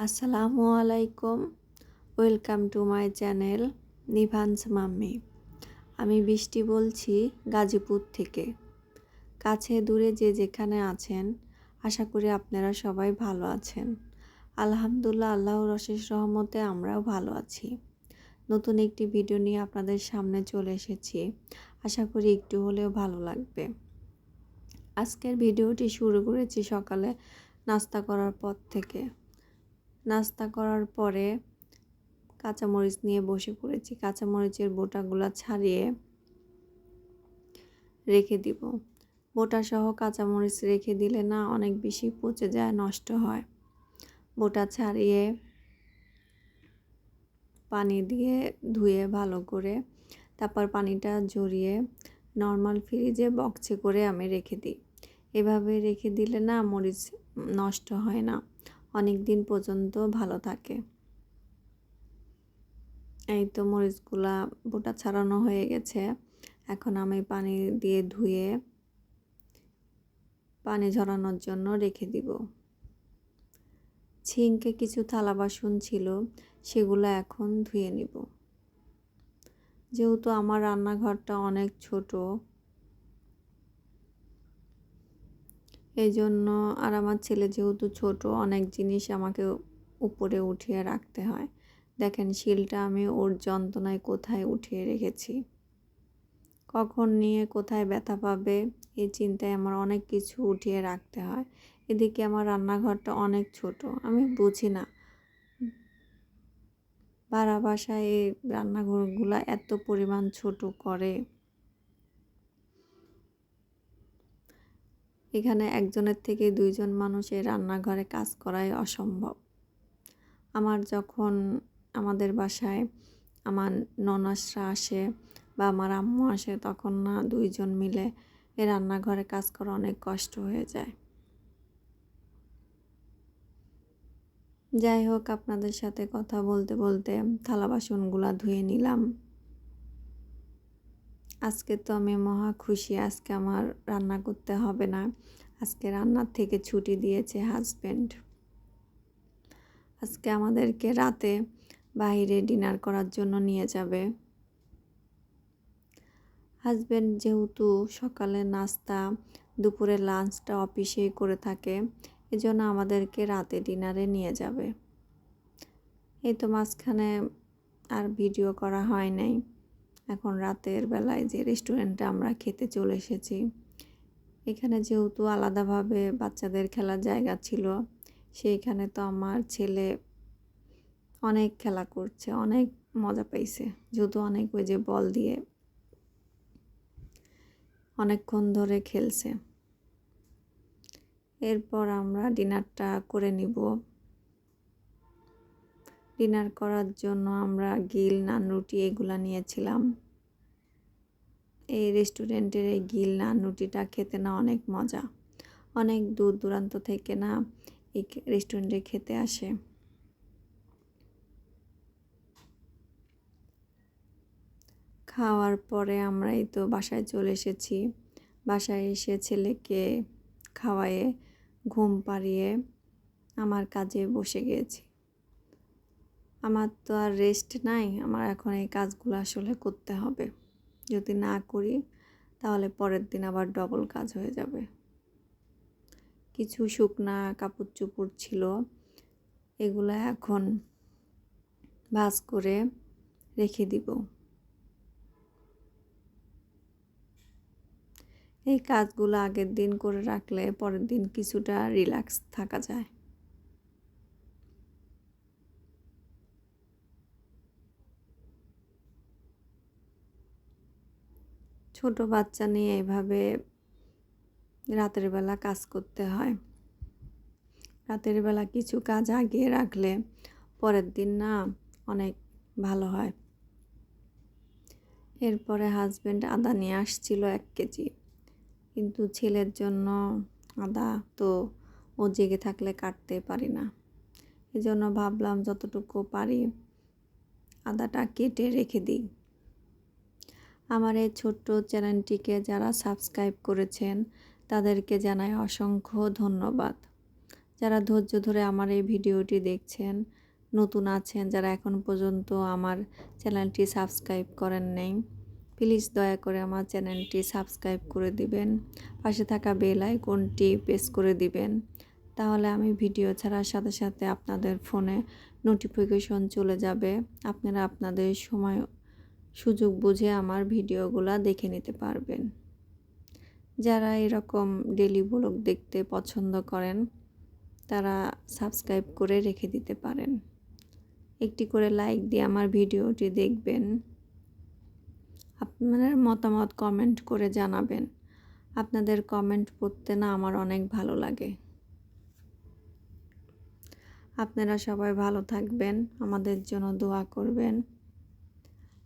আসসালামু আলাইকুম। Welcome to my channel Nivan's mummy. আমি বৃষ্টি বলছি গাজীপুর থেকে। কাছে দূরে যে যেখানে আছেন, আশা করি আপনারা সবাই ভালো আছেন। আলহামদুলিল্লাহ, আল্লাহর অশেষ রহমতে আমরাও ভালো আছি। নতুন একটি ভিডিও নিয়ে আপনাদের সামনে চলে এসেছি। আশা করি একটু হলেও ভালো লাগবে। আজকের ভিডিওটি শুরু করেছি সকালে নাস্তা করার পর থেকে। নাস্তা করার পরে কাঁচামরিচ নিয়ে বসে পড়েছি। কাঁচামরিচের বোটাগুলো ছাড়িয়ে রেখে দিব। বোটা সহ কাঁচামরিচ রেখে দিলে না অনেক বেশি পচে যায়, নষ্ট হয়। বোটা ছাড়িয়ে পানি দিয়ে ধুয়ে ভালো করে তারপর পানিটা ঝরিয়ে নর্মাল ফ্রিজে বক্সে করে আমি রেখে দিই। এভাবে রেখে দিলে না মরিচ নষ্ট হয় না। অনেক দিন পর্যন্ত ভালো থাকে। এই তো মরিচগুলা বোটা ছাড়ানো হয়ে গেছে। এখন আমি পানি দিয়ে ধুয়ে পানি ঝরানোর জন্য রেখে দিব। ছিঙ্কে কিছু থালা বাসন ছিল, সেগুলো এখন ধুয়ে নিব। যেহেতু আমার রান্নাঘরটা অনেক ছোট এই জন্য আর আমার ছেলে যেহেতু ছোট, অনেক জিনিস আমাকে উপরে উঠিয়ে রাখতে হয়। দেখেন শিলটা আমি ওর যন্ত্রণায় কোথায় উঠিয়ে রেখেছি। কখন নিয়ে কোথায় ব্যথা পাবে এই চিন্তায় আমার অনেক কিছু উঠিয়ে রাখতে হয়। এদিকে আমার রান্নাঘরটা অনেক ছোট, আমি বুঝি না। ভাড়া বাসায় এই রান্নাঘরগুলো এত পরিমাণ ছোট করে। এখানে একজনের থেকে দুইজন মানুষের রান্নাঘরে কাজ করাই অসম্ভব। আমার যখন আমাদের বাসায় আমার ননাসরা আসে বা আমার আম্মু আসে, তখন না দুইজন মিলে এই রান্নাঘরে কাজ করা অনেক কষ্ট হয়ে যায়। যাই হোক, আপনাদের সাথে কথা বলতে বলতে থালা বাসনগুলা ধুয়ে নিলাম। আজকে তো আমি মহা খুশি, আজকে আমার রান্না করতে হবে না। আজকে রান্নার থেকে ছুটি দিয়েছে হাজব্যান্ড আজকে আমাদেরকে রাতে বাইরে ডিনার করার জন্য নিয়ে যাবে। হাজব্যান্ড যেহেতু সকালে নাস্তা, দুপুরে লাঞ্চটা অফিসেই করে থাকে, এজন্য আমাদেরকে রাতে ডিনারে নিয়ে যাবে। এই তো মাঝখানে আর ভিডিও করা হয় নাই। এখন রাতের বেলায় যে রেস্টুরেন্টে আমরা খেতে চলে এসেছি, এখানে যেহেতু আলাদাভাবে বাচ্চাদের খেলার জায়গা ছিল, সেইখানে তো আমার ছেলে অনেক খেলা করছে, অনেক মজা পাইছে, যেহেতু অনেক ওই যে বল দিয়ে অনেকক্ষণ ধরে খেলছে। এরপর আমরা ডিনারটা করে নিব। ডিনার করার জন্য আমরা গিল নান, রুটি এগুলা নিয়েছিলাম। এই রেস্টুরেন্টের এই গিল নান, রুটিটা খেতে না অনেক মজা। অনেক দূর দূরান্ত থেকে না এই রেস্টুরেন্টে খেতে আসে। খাওয়ার পরে আমরা এই তো বাসায় চলে এসেছি। বাসায় এসে ছেলেকে খাওয়ায়ে ঘুম পাড়িয়ে আমার কাজে বসে গিয়েছি আমার তো আর রেস্ট নাই, আমার এখন এই কাজগুলো আসলে করতে হবে। যদি না করি, তাহলে পরের দিন আবার ডবল কাজ হয়ে যাবে। কিছু শুকনা কাপড় চুপড় ছিল, এগুলো এখন ভাজ করে রেখে দিব। এই কাজগুলো আগের দিন করে রাখলে পরের দিন কিছুটা রিল্যাক্স থাকা যায়। ছোট বাচ্চা নিয়ে এভাবে রাতের বেলা কাজ করতে হয়। রাতের বেলা কিছু কাজ আগিয়ে রাখলে পরের দিন না অনেক ভালো হয়। এরপরে হাজব্যান্ড আদা নিয়ে আসছিল এক কেজি। কিন্তু ছেলের জন্য আদা তো ও জেগে থাকলে কাটতে পারি না। এজন্য ভাবলাম যতটুকু পারি আদাটা কেটে রেখে দিই। আমার এই ছোট্ট চ্যানেলটিকে যারা সাবস্ক্রাইব করেছেন, তাদেরকে জানাই অসংখ্য ধন্যবাদ। যারা ধৈর্য ধরে আমার এই ভিডিওটি দেখছেন, নতুন আছেন, যারা এখন পর্যন্ত আমার চ্যানেলটি সাবস্ক্রাইব করেন নাই, প্লিজ দয়া করে আমার চ্যানেলটি সাবস্ক্রাইব করে দিবেন, পাশে থাকা বেল আইকনটি প্রেস করে দিবেন। তাহলে আমি ভিডিও ছাড়ার সাথে সাথে আপনাদের ফোনে নোটিফিকেশন চলে যাবে, আপনারা আপনাদের সময় সুযোগ বুঝে আমার ভিডিওগুলো দেখে নিতে পারবেন। যারা এরকম ডেলি ব্লগ দেখতে পছন্দ করেন, তারা সাবস্ক্রাইব করে রেখে দিতে পারেন। একটি করে লাইক দিয়ে আমার ভিডিওটি দেখবেন। আপনাদের মতামত কমেন্ট করে জানাবেন। আপনাদের কমেন্ট পড়তে না আমার অনেক ভালো লাগে। আপনারা সবাই ভালো থাকবেন, আমাদের জন্য দোয়া করবেন।